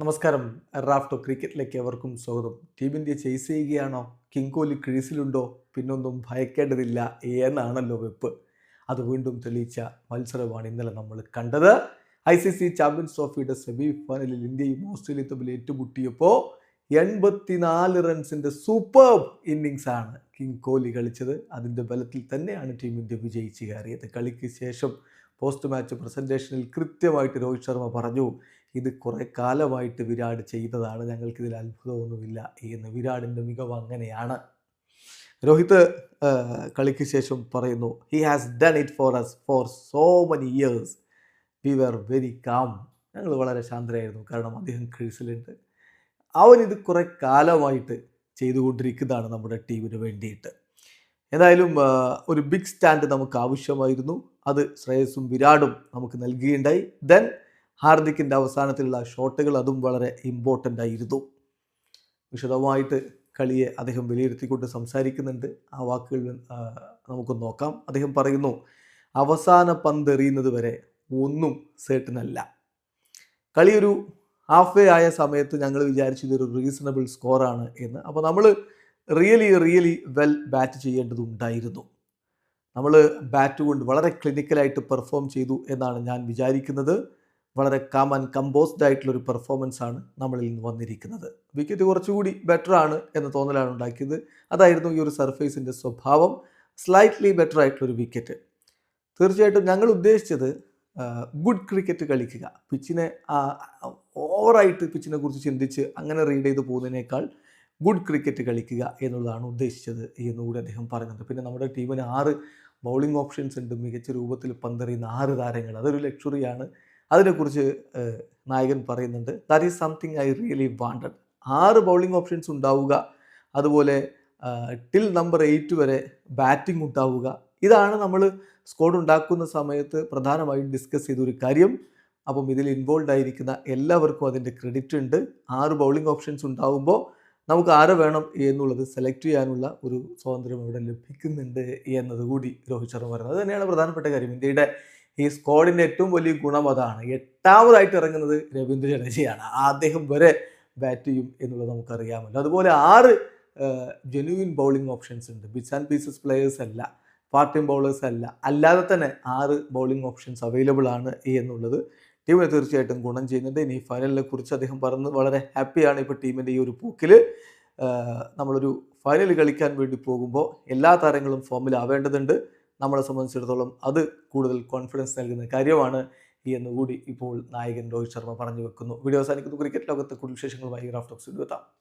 നമസ്കാരം. റാഫ്റ്റോ ക്രിക്കറ്റിലേക്ക് എവർക്കും സ്വാഗതം. ടീം ഇന്ത്യ ചേസ് ചെയ്യുകയാണോ? കിങ് കോഹ്ലി ക്രീസിലുണ്ടോ? പിന്നൊന്നും ഭയക്കേണ്ടതില്ല എന്നാണല്ലോ വെപ്പ്. അത് വീണ്ടും തെളിയിച്ച മത്സരമാണ് ഇന്നലെ നമ്മൾ കണ്ടത്. ഐ സി സി ചാമ്പ്യൻസ് ട്രോഫിയുടെ സെമി ഫൈനലിൽ ഇന്ത്യയും ഓസ്ട്രേലിയയും തമ്മിൽ ഏറ്റുമുട്ടിയപ്പോൾ എൺപത്തിനാല് റൺസിന്റെ സൂപ്പർ ഇന്നിങ്സ് ആണ് കിങ് കോഹ്ലി കളിച്ചത്. അതിന്റെ ബലത്തിൽ തന്നെയാണ് ടീം ഇന്ത്യ വിജയിച്ച് കയറിയത്. കളിക്ക് ശേഷം പോസ്റ്റ് മാച്ച് പ്രസന്റേഷനിൽ കൃത്യമായിട്ട് രോഹിത് ശർമ്മ പറഞ്ഞു ഇത് കുറേ കാലമായിട്ട് വിരാട് ചെയ്തതാണ് ഞങ്ങൾക്കിതിൽ അത്ഭുതമൊന്നുമില്ല എന്ന് വിരാടിന്റെ മികവ് അങ്ങനെയാണ്. രോഹിത് കളിക്ക് ശേഷം പറയുന്നു he has done it for us for so many years we were very calm ഞങ്ങൾ വളരെ ശാന്തരായിരുന്നു കാരണം അദ്ദേഹം ക്രീസിലുണ്ട്. അവൻ ഇത് കുറേ കാലമായിട്ട് ചെയ്തുകൊണ്ടിരിക്കുന്നതാണ് നമ്മുടെ ടീമിന് വേണ്ടിയിട്ട്. എന്തായാലും ഒരു ബിഗ് സ്റ്റാൻഡ് നമുക്ക് ആവശ്യമായിരുന്നു. അത് ശ്രേയസും വിരാടും നമുക്ക് നൽകുകയുണ്ടായി. ദെൻ ഹാർദിക്കിന്റെ അവസാനത്തിലുള്ള ഷോട്ടുകൾ അതും വളരെ ഇമ്പോർട്ടന്റ് ആയിരുന്നു. വിശദമായിട്ട് കളിയെ അദ്ദേഹം വിലയിരുത്തിക്കൊണ്ട് സംസാരിക്കുന്നുണ്ട്. ആ വാക്കുകൾ നമുക്ക് നോക്കാം. അദ്ദേഹം പറയുന്നു അവസാന പന്ത് എറിയുന്നത് വരെ ഒന്നും സേട്ടനല്ല അല്ല. കളി ഒരു ഹാഫ് വേ ആയ സമയത്ത് ഞങ്ങൾ വിചാരിച്ചു ഇതൊരു റീസണബിൾ സ്കോറാണ് എന്ന്. അപ്പോൾ നമ്മൾ റിയലി റിയലി വെൽ ബാറ്റ് ചെയ്യേണ്ടതുണ്ടായിരുന്നു. നമ്മൾ ബാറ്റ് കൊണ്ട് വളരെ ക്ലിനിക്കലായിട്ട് പെർഫോം ചെയ്തു എന്നാണ് ഞാൻ വിചാരിക്കുന്നത്. വളരെ കാം ആൻഡ് കമ്പോസ്ഡ് ആയിട്ടുള്ള ഒരു പെർഫോമൻസ് ആണ് നമ്മളിൽ നിന്ന് വന്നിരിക്കുന്നത്. വിക്കറ്റ് കുറച്ചുകൂടി ബെറ്റർ ആണ് എന്ന തോന്നലാണ് ഉണ്ടാക്കിയത്. അതായിരുന്നു ഈ ഒരു സർഫേസിന്റെ സ്വഭാവം. സ്ലൈറ്റ്ലി ബെറ്റർ ആയിട്ടുള്ളൊരു വിക്കറ്റ് തീർച്ചയായിട്ടും ഞങ്ങൾ ഉദ്ദേശിച്ചത് ഗുഡ് ക്രിക്കറ്റ് കളിക്കുക. പിച്ചിനെ ഓവറായിട്ട് പിച്ചിനെ കുറിച്ച് ചിന്തിച്ച് അങ്ങനെ റീഡ് ചെയ്ത് പോകുന്നതിനേക്കാൾ ഗുഡ് ക്രിക്കറ്റ് കളിക്കുക എന്നുള്ളതാണ് ഉദ്ദേശിച്ചത് എന്നുകൂടി അദ്ദേഹം പറഞ്ഞത് പിന്നെ നമ്മുടെ ടീമിന് ആറ് ബൗളിംഗ് ഓപ്ഷൻസ് ഉണ്ട്. മികച്ച രൂപത്തിൽ പന്തെറിയുന്ന ആറ് താരങ്ങൾ. അതൊരു ലക്ഷറിയാണ് അതിനെക്കുറിച്ച് നായകൻ പറയുന്നുണ്ട്. That is something I really wanted ആറ് ബൗളിംഗ് ഓപ്ഷൻസ് ഉണ്ടാവുക. അതുപോലെ ടിൽ നമ്പർ എയ്റ്റ് വരെ ബാറ്റിംഗ് ഉണ്ടാവുക. ഇതാണ് നമ്മൾ സ്കോഡ് ഉണ്ടാക്കുന്ന സമയത്ത് പ്രധാനമായും ഡിസ്കസ് ചെയ്തൊരു കാര്യം. അപ്പം ഇതിൽ ഇൻവോൾവ് ആയിരിക്കുന്ന എല്ലാവർക്കും അതിന്റെ ക്രെഡിറ്റ് ഉണ്ട്. ആറ് ബൗളിംഗ് ഓപ്ഷൻസ് ഉണ്ടാകുമ്പോൾ നമുക്ക് ആരെ വേണം എന്നുള്ളത് സെലക്ട് ചെയ്യാനുള്ള ഒരു സ്വാതന്ത്ര്യം ഇവിടെ ലഭിക്കുന്നുണ്ട് എന്നതുകൂടി രോഹിത് ശർമ്മ പറയുന്നത്. അത് തന്നെയാണ് പ്രധാനപ്പെട്ട കാര്യം. ഇന്ത്യയുടെ ഈ സ്ക്വാഡിന്റെ ഏറ്റവും വലിയ ഗുണം അതാണ്. എട്ടാമതായിട്ട് ഇറങ്ങുന്നത് രവീന്ദ്ര ജഡേജയാണ്. അദ്ദേഹം വരെ ബാറ്റ് ചെയ്യും എന്നുള്ളത് നമുക്കറിയാമല്ലോ. അതുപോലെ ആറ് ജെനുവിൻ ബൗളിംഗ് ഓപ്ഷൻസ് ഉണ്ട്. ബിറ്റ്സ് ആൻഡ് പീസസ് പ്ലെയേഴ്സ് അല്ല പാർട്ട് ബൗളേഴ്സ് അല്ല. അല്ലാതെ തന്നെ ആറ് ബൗളിംഗ് ഓപ്ഷൻസ് അവൈലബിൾ ആണ് എന്നുള്ളത് ടീമിന് തീർച്ചയായിട്ടും ഗുണം ചെയ്യുന്നുണ്ട്. ഇനി ഫൈനലിനെ കുറിച്ച് അദ്ദേഹം പറഞ്ഞത് വളരെ ഹാപ്പിയാണ് ഇപ്പോൾ ടീമിന്റെ ഈ ഒരു പോക്കിൽ. നമ്മളൊരു ഫൈനൽ കളിക്കാൻ വേണ്ടി പോകുമ്പോൾ എല്ലാ താരങ്ങളും ഫോമിലാവേണ്ടതുണ്ട് നമ്മളെ സംബന്ധിച്ചിടത്തോളം അത് കൂടുതൽ കോൺഫിഡൻസ് നൽകുന്ന കാര്യമാണ് എന്നുകൂടി ഇപ്പോൾ നായകൻ രോഹിത് ശർമ്മ പറഞ്ഞു വെക്കുന്നു. വീഡിയോ അവസാനിക്കുന്നു. ക്രിക്കറ്റ് ലോകത്ത് കൂടുതൽ വിശേഷങ്ങളുമായി ടോക്സ് എത്താം.